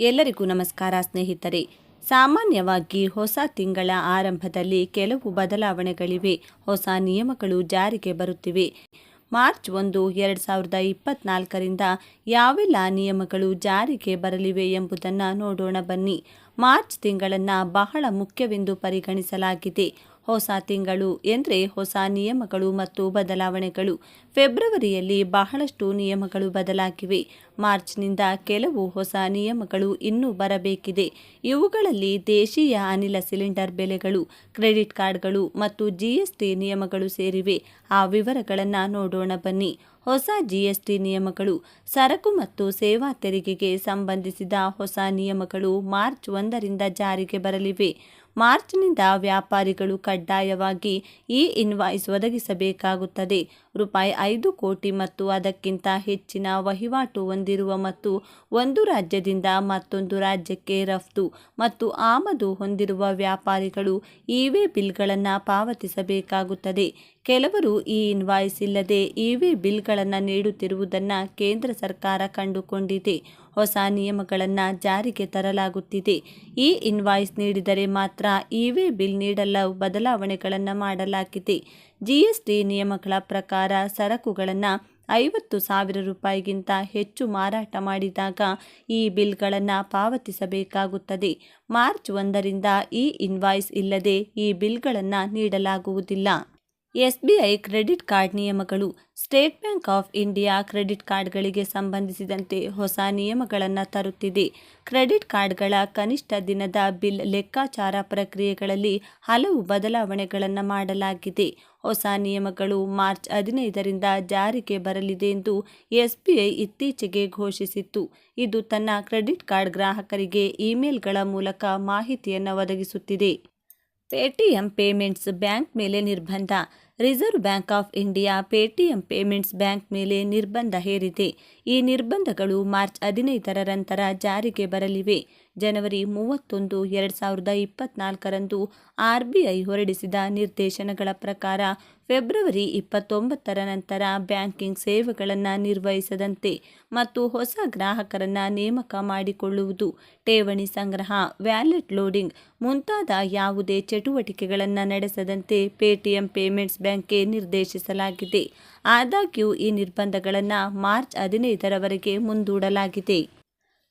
ಎಲ್ಲರಿಗೂ ನಮಸ್ಕಾರ ಸ್ನೇಹಿತರೆ. ಸಾಮಾನ್ಯವಾಗಿ ಹೊಸ ತಿಂಗಳ ಆರಂಭದಲ್ಲಿ ಕೆಲವು ಬದಲಾವಣೆಗಳಿವೆ. ಹೊಸ ನಿಯಮಗಳು ಜಾರಿಗೆ ಬರುತ್ತಿವೆ. ಮಾರ್ಚ್ ಒಂದು, ಎರಡು ಸಾವಿರದ ಇಪ್ಪತ್ನಾಲ್ಕರಿಂದ ಯಾವೆಲ್ಲ ನಿಯಮಗಳು ಜಾರಿಗೆ ಬರಲಿವೆ ಎಂಬುದನ್ನು ನೋಡೋಣ ಬನ್ನಿ. ಮಾರ್ಚ್ ತಿಂಗಳನ್ನು ಬಹಳ ಮುಖ್ಯವೆಂದು ಪರಿಗಣಿಸಲಾಗಿದೆ. ಹೊಸ ತಿಂಗಳು ಎಂದರೆ ಹೊಸ ನಿಯಮಗಳು ಮತ್ತು ಬದಲಾವಣೆಗಳು. ಫೆಬ್ರವರಿಯಲ್ಲಿ ಬಹಳಷ್ಟು ನಿಯಮಗಳು ಬದಲಾಗಿವೆ. ಮಾರ್ಚ್ನಿಂದ ಕೆಲವು ಹೊಸ ನಿಯಮಗಳು ಇನ್ನೂ ಬರಬೇಕಿದೆ. ಇವುಗಳಲ್ಲಿ ದೇಶೀಯ ಅನಿಲ ಸಿಲಿಂಡರ್ ಬೆಲೆಗಳು, ಕ್ರೆಡಿಟ್ ಕಾರ್ಡ್ಗಳು ಮತ್ತು ಜಿಎಸ್ಟಿ ನಿಯಮಗಳು ಸೇರಿವೆ. ಆ ವಿವರಗಳನ್ನು ನೋಡೋಣ ಬನ್ನಿ. ಹೊಸ ಜಿಎಸ್ಟಿ ನಿಯಮಗಳು ಸರಕು ಮತ್ತು ಸೇವಾ ತೆರಿಗೆಗೆ ಸಂಬಂಧಿಸಿದ ಹೊಸ ನಿಯಮಗಳು ಮಾರ್ಚ್ ಒಂದರಿಂದ ಜಾರಿಗೆ ಬರಲಿವೆ. ಮಾರ್ಚ್ನಿಂದ ವ್ಯಾಪಾರಿಗಳು ಕಡ್ಡಾಯವಾಗಿ ಇ ಇನ್ವಾಯ್ಸ್ ಒದಗಿಸಬೇಕಾಗುತ್ತದೆ. ರೂಪಾಯಿ ಐದು ಕೋಟಿ ಮತ್ತು ಅದಕ್ಕಿಂತ ಹೆಚ್ಚಿನ ವಹಿವಾಟು ಹೊಂದಿರುವ ಮತ್ತು ಒಂದು ರಾಜ್ಯದಿಂದ ಮತ್ತೊಂದು ರಾಜ್ಯಕ್ಕೆ ರಫ್ತು ಮತ್ತು ಆಮದು ಹೊಂದಿರುವ ವ್ಯಾಪಾರಿಗಳು ಇವೆ ಬಿಲ್ಗಳನ್ನು ಪಾವತಿಸಬೇಕಾಗುತ್ತದೆ. ಕೆಲವರು ಈ ಇನ್ವಾಯ್ಸ್ ಇಲ್ಲದೆ ಇವೆ ಬಿಲ್ಗಳನ್ನು ನೀಡುತ್ತಿರುವುದನ್ನು ಕೇಂದ್ರ ಸರ್ಕಾರ ಕಂಡುಕೊಂಡಿದೆ. ಹೊಸ ನಿಯಮಗಳನ್ನು ಜಾರಿಗೆ ತರಲಾಗುತ್ತಿದೆ. ಈ ಇನ್ವಾಯ್ಸ್ ನೀಡಿದರೆ ಮಾತ್ರ ಇವೆ ಬಿಲ್ ನೀಡಲು ಬದಲಾವಣೆಗಳನ್ನು ಮಾಡಲಾಗಿದೆ. ಜಿಎಸ್ಟಿ ನಿಯಮಗಳ ಪ್ರಕಾರ ಸರಕುಗಳನ್ನು ಐವತ್ತು ಸಾವಿರ ರೂಪಾಯಿಗಿಂತ ಹೆಚ್ಚು ಮಾರಾಟ ಮಾಡಿದಾಗ ಈ ಬಿಲ್ಗಳನ್ನು ಪಾವತಿಸಬೇಕಾಗುತ್ತದೆ. ಮಾರ್ಚ್ ಒಂದರಿಂದ ಈ ಇನ್ವಾಯ್ಸ್ ಇಲ್ಲದೆ ಈ ಬಿಲ್ಗಳನ್ನು ನೀಡಲಾಗುವುದಿಲ್ಲ. ಎಸ್ಬಿಐ ಕ್ರೆಡಿಟ್ ಕಾರ್ಡ್ ನಿಯಮಗಳು, State Bank of India credit ಕಾರ್ಡ್ಗಳಿಗೆ ಸಂಬಂಧಿಸಿದಂತೆ ಹೊಸ ನಿಯಮಗಳನ್ನು ತರುತ್ತಿದೆ. ಕ್ರೆಡಿಟ್ ಕಾರ್ಡ್ಗಳ ಕನಿಷ್ಠ ದಿನದ ಬಿಲ್ ಲೆಕ್ಕಾಚಾರ ಪ್ರಕ್ರಿಯೆಗಳಲ್ಲಿ ಹಲವು ಬದಲಾವಣೆಗಳನ್ನು ಮಾಡಲಾಗಿದೆ. ಹೊಸ ನಿಯಮಗಳು ಮಾರ್ಚ್ ಹದಿನೈದರಿಂದ ಜಾರಿಗೆ ಬರಲಿದೆ ಎಂದು ಎಸ್ಬಿಐ ಇತ್ತೀಚೆಗೆ ಘೋಷಿಸಿತ್ತು. ಇದು ತನ್ನ ಕ್ರೆಡಿಟ್ ಕಾರ್ಡ್ ಗ್ರಾಹಕರಿಗೆ ಇಮೇಲ್ಗಳ ಮೂಲಕ ಮಾಹಿತಿಯನ್ನು ಒದಗಿಸುತ್ತಿದೆ. ಪೇಟಿಎಂ ಪೇಮೆಂಟ್ಸ್ ಬ್ಯಾಂಕ್ ಮೇಲೆ ನಿರ್ಬಂಧ. Reserve Bank of India Paytm payments bank ಮೇಲೆ ನಿರ್ಬಂಧ ಹೇರಿದೆ. ಈ ನಿರ್ಬಂಧಗಳು ಮಾರ್ಚ್ ಹದಿನೈದರ ನಂತರ ಜಾರಿಗೆ ಬರಲಿವೆ. ಜನವರಿ ಮೂವತ್ತೊಂದು, ಎರಡು ಸಾವಿರದ ಇಪ್ಪತ್ನಾಲ್ಕರಂದು ಆರ್ ಬಿ ಐ ಹೊರಡಿಸಿದ ನಿರ್ದೇಶನಗಳ ಪ್ರಕಾರ ಫೆಬ್ರವರಿ ಇಪ್ಪತ್ತೊಂಬತ್ತರ ನಂತರ ಬ್ಯಾಂಕಿಂಗ್ ಸೇವೆಗಳನ್ನು ನಿರ್ವಹಿಸದಂತೆ ಮತ್ತು ಹೊಸ ಗ್ರಾಹಕರನ್ನು ನೇಮಕ ಮಾಡಿಕೊಳ್ಳುವುದು, ಠೇವಣಿ ಸಂಗ್ರಹ, ವ್ಯಾಲೆಟ್ ಲೋಡಿಂಗ್ ಮುಂತಾದ ಯಾವುದೇ ಚಟುವಟಿಕೆಗಳನ್ನು ನಡೆಸದಂತೆ ಪೇಟಿಎಂ ಪೇಮೆಂಟ್ಸ್ ಬ್ಯಾಂಕ್ಗೆ ನಿರ್ದೇಶಿಸಲಾಗಿದೆ. ಆದಾಗ್ಯೂ ಈ ನಿರ್ಬಂಧಗಳನ್ನು ಮಾರ್ಚ್ ಹದಿನೈದರವರೆಗೆ ಮುಂದೂಡಲಾಗಿದೆ.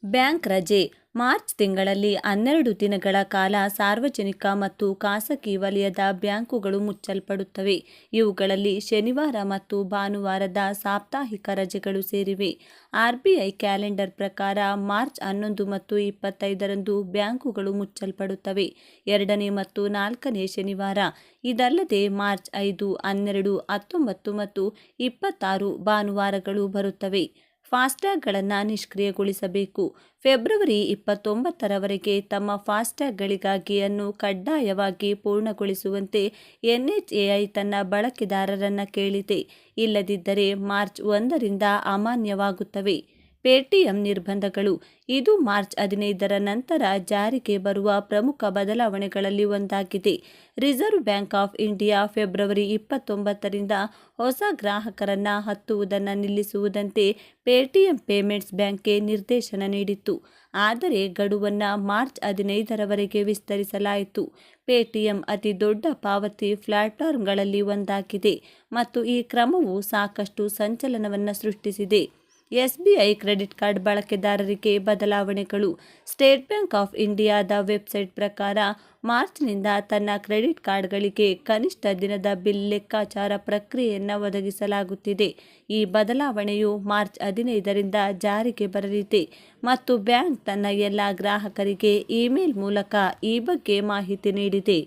ಬ್ಯಾಂಕ್ ರಜೆ. ಮಾರ್ಚ್ ತಿಂಗಳಲ್ಲಿ ಹನ್ನೆರಡು ದಿನಗಳ ಕಾಲ ಸಾರ್ವಜನಿಕ ಮತ್ತು ಖಾಸಗಿ ವಲಯದ ಬ್ಯಾಂಕುಗಳು ಮುಚ್ಚಲ್ಪಡುತ್ತವೆ. ಇವುಗಳಲ್ಲಿ ಶನಿವಾರ ಮತ್ತು ಭಾನುವಾರದ ಸಾಪ್ತಾಹಿಕ ರಜೆಗಳು ಸೇರಿವೆ. ಆರ್ಬಿಐ ಕ್ಯಾಲೆಂಡರ್ ಪ್ರಕಾರ ಮಾರ್ಚ್ ಹನ್ನೊಂದು ಮತ್ತು ಇಪ್ಪತ್ತೈದರಂದು ಬ್ಯಾಂಕುಗಳು ಮುಚ್ಚಲ್ಪಡುತ್ತವೆ. ಎರಡನೇ ಮತ್ತು ನಾಲ್ಕನೇ ಶನಿವಾರ. ಇದಲ್ಲದೆ ಮಾರ್ಚ್ ಐದು, ಹನ್ನೆರಡು, ಹತ್ತೊಂಬತ್ತು ಮತ್ತು ಇಪ್ಪತ್ತಾರು ಭಾನುವಾರಗಳು ಬರುತ್ತವೆ. ಫಾಸ್ಟ್ಯಾಗ್ಗಳನ್ನು ನಿಷ್ಕ್ರಿಯಗೊಳಿಸಬೇಕು. ಫೆಬ್ರವರಿ ಇಪ್ಪತ್ತೊಂಬತ್ತರವರೆಗೆ ತಮ್ಮ ಫಾಸ್ಟ್ಯಾಗ್ಗಳಿಗಾಗಿಯನ್ನು ಕಡ್ಡಾಯವಾಗಿ ಪೂರ್ಣಗೊಳಿಸುವಂತೆ ಎನ್ಎಚ್ಎಐ ತನ್ನ ಬಳಕೆದಾರರನ್ನು ಕೇಳಿದೆ. ಇಲ್ಲದಿದ್ದರೆ ಮಾರ್ಚ್ ಒಂದರಿಂದ ಅಮಾನ್ಯವಾಗುತ್ತವೆ. ಪೇಟಿಎಂ ನಿರ್ಬಂಧಗಳು. ಇದು ಮಾರ್ಚ್ ಹದಿನೈದರ ನಂತರ ಜಾರಿಗೆ ಬರುವ ಪ್ರಮುಖ ಬದಲಾವಣೆಗಳಲ್ಲಿ ಒಂದಾಗಿದೆ. Reserve Bank of India February ಇಪ್ಪತ್ತೊಂಬತ್ತರಿಂದ ಹೊಸ ಗ್ರಾಹಕರನ್ನು ಹತ್ತುವುದನ್ನು ನಿಲ್ಲಿಸುವುದಂತೆ ಪೇಟಿಎಂ ಪೇಮೆಂಟ್ಸ್ ಬ್ಯಾಂಕ್ಗೆ ನಿರ್ದೇಶನ ನೀಡಿತ್ತು. ಆದರೆ ಗಡುವನ್ನು ಮಾರ್ಚ್ ಹದಿನೈದರವರೆಗೆ ವಿಸ್ತರಿಸಲಾಯಿತು. ಪೇಟಿಎಂ ಅತಿ ದೊಡ್ಡ ಪಾವತಿ ಪ್ಲಾಟ್ಫಾರ್ಮ್ಗಳಲ್ಲಿ ಒಂದಾಗಿದೆ ಮತ್ತು ಈ ಕ್ರಮವು ಸಾಕಷ್ಟು ಸಂಚಲನವನ್ನು ಸೃಷ್ಟಿಸಿದೆ. ಎಸ್ಬಿಐ ಕ್ರೆಡಿಟ್ ಕಾರ್ಡ್ ಬಳಕೆದಾರರಿಗೆ ಬದಲಾವಣೆಗಳು. ಸ್ಟೇಟ್ ಬ್ಯಾಂಕ್ ಆಫ್ ಇಂಡಿಯಾದ ವೆಬ್ಸೈಟ್ ಪ್ರಕಾರ ಮಾರ್ಚ್ನಿಂದ ತನ್ನ ಕ್ರೆಡಿಟ್ ಕಾರ್ಡ್ಗಳಿಗೆ ಕನಿಷ್ಠ ದಿನದ ಬಿಲ್ ಲೆಕ್ಕಾಚಾರ ಪ್ರಕ್ರಿಯೆಯನ್ನು ಒದಗಿಸಲಾಗುತ್ತಿದೆ. ಈ ಬದಲಾವಣೆಯು ಮಾರ್ಚ್ ಹದಿನೈದರಿಂದ ಜಾರಿಗೆ ಬರಲಿದೆ ಮತ್ತು ಬ್ಯಾಂಕ್ ತನ್ನ ಎಲ್ಲ ಗ್ರಾಹಕರಿಗೆ ಇಮೇಲ್ ಮೂಲಕ ಈ ಬಗ್ಗೆ ಮಾಹಿತಿ ನೀಡಿದೆ.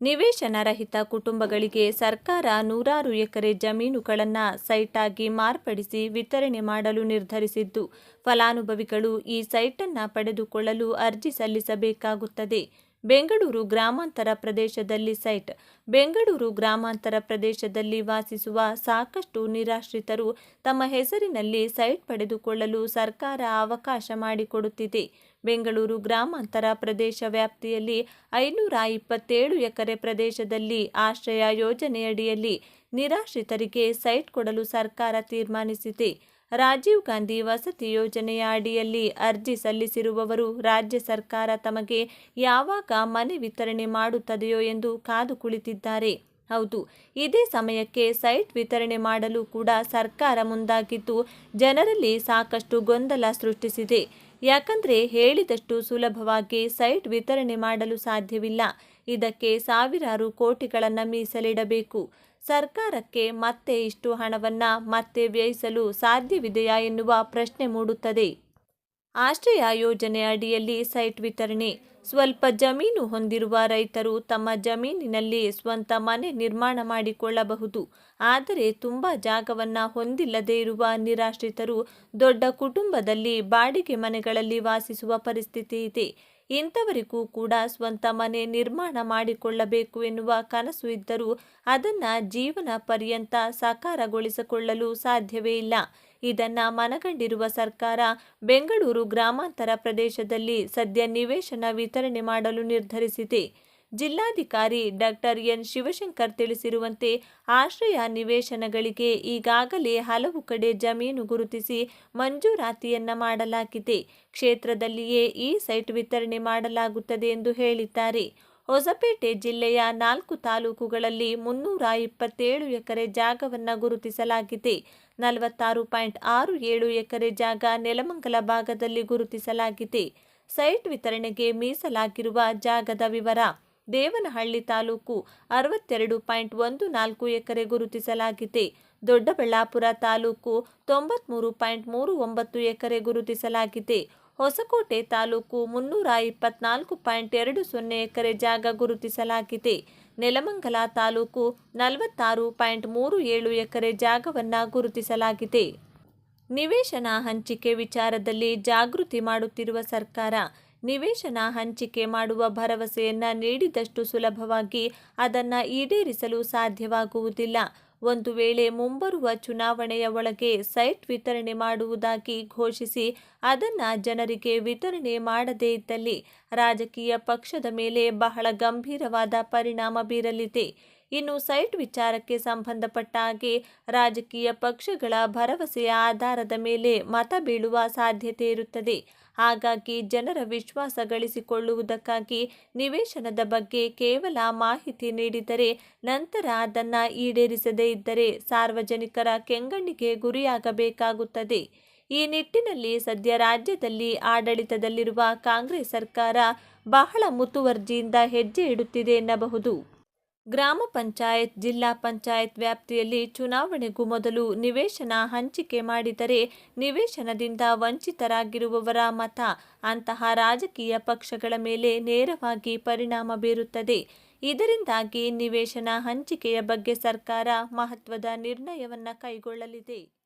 ನಿವೇಶನ ರಹಿತ ಕುಟುಂಬಗಳಿಗೆ ಸರ್ಕಾರ ನೂರಾರು ಎಕರೆ ಜಮೀನುಗಳನ್ನು ಸೈಟಾಗಿ ಮಾರ್ಪಡಿಸಿ ವಿತರಣೆ ಮಾಡಲು ನಿರ್ಧರಿಸಿದ್ದು, ಫಲಾನುಭವಿಗಳು ಈ ಸೈಟನ್ನು ಪಡೆದುಕೊಳ್ಳಲು ಅರ್ಜಿ ಸಲ್ಲಿಸಬೇಕಾಗುತ್ತದೆ. ಬೆಂಗಳೂರು ಗ್ರಾಮಾಂತರ ಪ್ರದೇಶದಲ್ಲಿ ಸೈಟ್. ಬೆಂಗಳೂರು ಗ್ರಾಮಾಂತರ ಪ್ರದೇಶದಲ್ಲಿ ವಾಸಿಸುವ ಸಾಕಷ್ಟು ನಿರಾಶ್ರಿತರು ತಮ್ಮ ಹೆಸರಿನಲ್ಲಿ ಸೈಟ್ ಪಡೆದುಕೊಳ್ಳಲು ಸರ್ಕಾರ ಅವಕಾಶ ಮಾಡಿಕೊಡುತ್ತಿದೆ. ಬೆಂಗಳೂರು ಗ್ರಾಮಾಂತರ ಪ್ರದೇಶ ವ್ಯಾಪ್ತಿಯಲ್ಲಿ ಐನೂರ ಇಪ್ಪತ್ತೇಳು ಎಕರೆ ಪ್ರದೇಶದಲ್ಲಿ ಆಶ್ರಯ ಯೋಜನೆಯಡಿಯಲ್ಲಿ ನಿರಾಶ್ರಿತರಿಗೆ ಸೈಟ್ ಕೊಡಲು ಸರ್ಕಾರ ತೀರ್ಮಾನಿಸಿದೆ. ರಾಜೀವ್ ಗಾಂಧಿ ವಸತಿ ಯೋಜನೆಯ ಅಡಿಯಲ್ಲಿ ಅರ್ಜಿ ಸಲ್ಲಿಸಿರುವವರು ರಾಜ್ಯ ಸರ್ಕಾರ ತಮಗೆ ಯಾವಾಗ ಮನೆ ವಿತರಣೆ ಮಾಡುತ್ತದೆಯೋ ಎಂದು ಕಾದು ಕುಳಿತಿದ್ದಾರೆ. ಹೌದು, ಇದೇ ಸಮಯಕ್ಕೆ ಸೈಟ್ ವಿತರಣೆ ಮಾಡಲು ಕೂಡ ಸರ್ಕಾರ ಮುಂದಾಗಿದ್ದು, ಜನರಲ್ಲಿ ಸಾಕಷ್ಟು ಗೊಂದಲ ಸೃಷ್ಟಿಸಿದೆ. ಯಾಕಂದ್ರೆ ಹೇಳಿದಷ್ಟು ಸುಲಭವಾಗಿ ಸೈಟ್ ವಿತರಣೆ ಮಾಡಲು ಸಾಧ್ಯವಿಲ್ಲ. ಇದಕ್ಕೆ ಸಾವಿರಾರು ಕೋಟಿಗಳನ್ನು ಮೀಸಲಿಡಬೇಕು. ಸರ್ಕಾರಕ್ಕೆ ಮತ್ತೆ ಇಷ್ಟು ಹಣವನ್ನು ಮತ್ತೆ ವ್ಯಯಿಸಲು ಸಾಧ್ಯವಿದೆಯಾ ಎನ್ನುವ ಪ್ರಶ್ನೆ ಮೂಡುತ್ತದೆ. ಆಶ್ರಯ ಯೋಜನೆ ಅಡಿಯಲ್ಲಿ ಸೈಟ್ ವಿತರಣೆ. ಸ್ವಲ್ಪ ಜಮೀನು ಹೊಂದಿರುವ ರೈತರು ತಮ್ಮ ಜಮೀನಿನಲ್ಲಿ ಸ್ವಂತ ಮನೆ ನಿರ್ಮಾಣ ಮಾಡಿಕೊಳ್ಳಬಹುದು. ಆದರೆ ತುಂಬ ಜಾಗವನ್ನು ಹೊಂದಿಲ್ಲದೆ ಇರುವ ನಿರಾಶ್ರಿತರು ದೊಡ್ಡ ಕುಟುಂಬದಲ್ಲಿ ಬಾಡಿಗೆ ಮನೆಗಳಲ್ಲಿ ವಾಸಿಸುವ ಪರಿಸ್ಥಿತಿ ಇದೆ. ಇಂಥವರಿಗೂ ಕೂಡ ಸ್ವಂತ ಮನೆ ನಿರ್ಮಾಣ ಮಾಡಿಕೊಳ್ಳಬೇಕು ಎನ್ನುವ ಕನಸು ಇದ್ದರೂ ಅದನ್ನು ಜೀವನ ಪರ್ಯಂತ ಸಾಕಾರಗೊಳಿಸಿಕೊಳ್ಳಲು ಸಾಧ್ಯವೇ ಇಲ್ಲ. ಇದನ್ನು ಮನಗಂಡಿರುವ ಸರ್ಕಾರ ಬೆಂಗಳೂರು ಗ್ರಾಮಾಂತರ ಪ್ರದೇಶದಲ್ಲಿ ಸದ್ಯ ನಿವೇಶನ ವಿತರಣೆ ಮಾಡಲು ನಿರ್ಧರಿಸಿದೆ. ಜಿಲ್ಲಾಧಿಕಾರಿ ಡಾಕ್ಟರ್ ಎನ್ ಶಿವಶಂಕರ್ ತಿಳಿಸಿರುವಂತೆ ಆಶ್ರಯ ನಿವೇಶನಗಳಿಗೆ ಈಗಾಗಲೇ ಹಲವು ಕಡೆ ಜಮೀನು ಗುರುತಿಸಿ ಮಂಜೂರಾತಿಯನ್ನ ಮಾಡಲಾಗಿದೆ. ಕ್ಷೇತ್ರದಲ್ಲಿಯೇ ಈ ಸೈಟ್ ವಿತರಣೆ ಮಾಡಲಾಗುತ್ತದೆ ಎಂದು ಹೇಳಿದ್ದಾರೆ. ಹೊಸಪೇಟೆ ಜಿಲ್ಲೆಯ ನಾಲ್ಕು ತಾಲೂಕುಗಳಲ್ಲಿ ಮುನ್ನೂರ ಇಪ್ಪತ್ತೇಳು ಎಕರೆ ಜಾಗವನ್ನು ಗುರುತಿಸಲಾಗಿದೆ. ನಲವತ್ತಾರು ಪಾಯಿಂಟ್ ಆರು ಏಳು ಎಕರೆ ಜಾಗ ನೆಲಮಂಗಲ ಭಾಗದಲ್ಲಿ ಗುರುತಿಸಲಾಗಿದೆ. ಸೈಟ್ ವಿತರಣೆಗೆ ಮೀಸಲಾಗಿರುವ ಜಾಗದ ವಿವರ ದೇವನಹಳ್ಳಿ ತಾಲೂಕು ಅರವತ್ತೆರಡು ಪಾಯಿಂಟ್ ಒಂದು ನಾಲ್ಕು ಎಕರೆ ಗುರುತಿಸಲಾಗಿದೆ. ದೊಡ್ಡಬಳ್ಳಾಪುರ ತಾಲೂಕು ತೊಂಬತ್ಮೂರು ಪಾಯಿಂಟ್ ಮೂರು ಒಂಬತ್ತು ಎಕರೆ ಗುರುತಿಸಲಾಗಿದೆ. ಹೊಸಕೋಟೆ ತಾಲೂಕು ಮುನ್ನೂರ ಇಪ್ಪತ್ನಾಲ್ಕು ಪಾಯಿಂಟ್ ಎರಡು ಸೊನ್ನೆ ಎಕರೆ ಜಾಗ ಗುರುತಿಸಲಾಗಿದೆ. ನೆಲಮಂಗಲ ತಾಲೂಕು ನಲವತ್ತಾರು ಪಾಯಿಂಟ್ ಮೂರು ಏಳು ಎಕರೆ ಜಾಗವನ್ನು ಗುರುತಿಸಲಾಗಿದೆ. ನಿವೇಶನ ಹಂಚಿಕೆ ವಿಚಾರದಲ್ಲಿ ಜಾಗೃತಿ ಮಾಡುತ್ತಿರುವ ಸರ್ಕಾರ ನಿವೇಶನ ಹಂಚಿಕೆ ಮಾಡುವ ಭರವಸೆಯನ್ನು ನೀಡಿದಷ್ಟು ಸುಲಭವಾಗಿ ಅದನ್ನು ಈಡೇರಿಸಲು ಸಾಧ್ಯವಾಗುವುದಿಲ್ಲ. ಒಂದು ವೇಳೆ ಮುಂಬರುವ ಚುನಾವಣೆಯ ಒಳಗೆ ಸೈಟ್ ವಿತರಣೆ ಮಾಡುವುದಾಗಿ ಘೋಷಿಸಿ ಅದನ್ನು ಜನರಿಗೆ ವಿತರಣೆ ಮಾಡದೇ ಇದ್ದಲ್ಲಿ ರಾಜಕೀಯ ಪಕ್ಷದ ಮೇಲೆ ಬಹಳ ಗಂಭೀರವಾದ ಪರಿಣಾಮ ಬೀರಲಿದೆ. ಇನ್ನು ಸೈಟ್ ವಿಚಾರಕ್ಕೆ ಸಂಬಂಧಪಟ್ಟ ಹಾಗೆ ರಾಜಕೀಯ ಪಕ್ಷಗಳ ಭರವಸೆಯ ಆಧಾರದ ಮೇಲೆ ಮತ ಬೀಳುವ ಸಾಧ್ಯತೆ ಇರುತ್ತದೆ. ಹಾಗಾಗಿ ಜನರ ವಿಶ್ವಾಸ ಗಳಿಸಿಕೊಳ್ಳುವುದಕ್ಕಾಗಿ ನಿವೇಶನದ ಬಗ್ಗೆ ಕೇವಲ ಮಾಹಿತಿ ನೀಡಿದರೆ ನಂತರ ಅದನ್ನು ಈಡೇರಿಸದೇ ಇದ್ದರೆ ಸಾರ್ವಜನಿಕರ ಕೆಂಗಣ್ಣಿಗೆ ಗುರಿಯಾಗಬೇಕಾಗುತ್ತದೆ. ಈ ನಿಟ್ಟಿನಲ್ಲಿ ಸದ್ಯ ರಾಜ್ಯದಲ್ಲಿ ಆಡಳಿತದಲ್ಲಿರುವ ಕಾಂಗ್ರೆಸ್ ಸರ್ಕಾರ ಬಹಳ ಮುತುವರ್ಜಿಯಿಂದ ಹೆಜ್ಜೆ ಇಡುತ್ತಿದೆ ಎನ್ನಬಹುದು. ಗ್ರಾಮ ಪಂಚಾಯತ್, ಜಿಲ್ಲಾ ಪಂಚಾಯತ್ ವ್ಯಾಪ್ತಿಯಲ್ಲಿ ಚುನಾವಣೆಗೂ ಮೊದಲು ನಿವೇಶನ ಹಂಚಿಕೆ ಮಾಡಿದರೆ ನಿವೇಶನದಿಂದ ವಂಚಿತರಾಗಿರುವವರ ಮತ, ಅಂತಹ ರಾಜಕೀಯ ಪಕ್ಷಗಳ ಮೇಲೆ ನೇರವಾಗಿ ಪರಿಣಾಮ ಬೀರುತ್ತದೆ. ಇದರಿಂದಾಗಿ ನಿವೇಶನ ಹಂಚಿಕೆಯ ಬಗ್ಗೆ ಸರ್ಕಾರ ಮಹತ್ವದ ನಿರ್ಣಯವನ್ನು ಕೈಗೊಳ್ಳಲಿದೆ.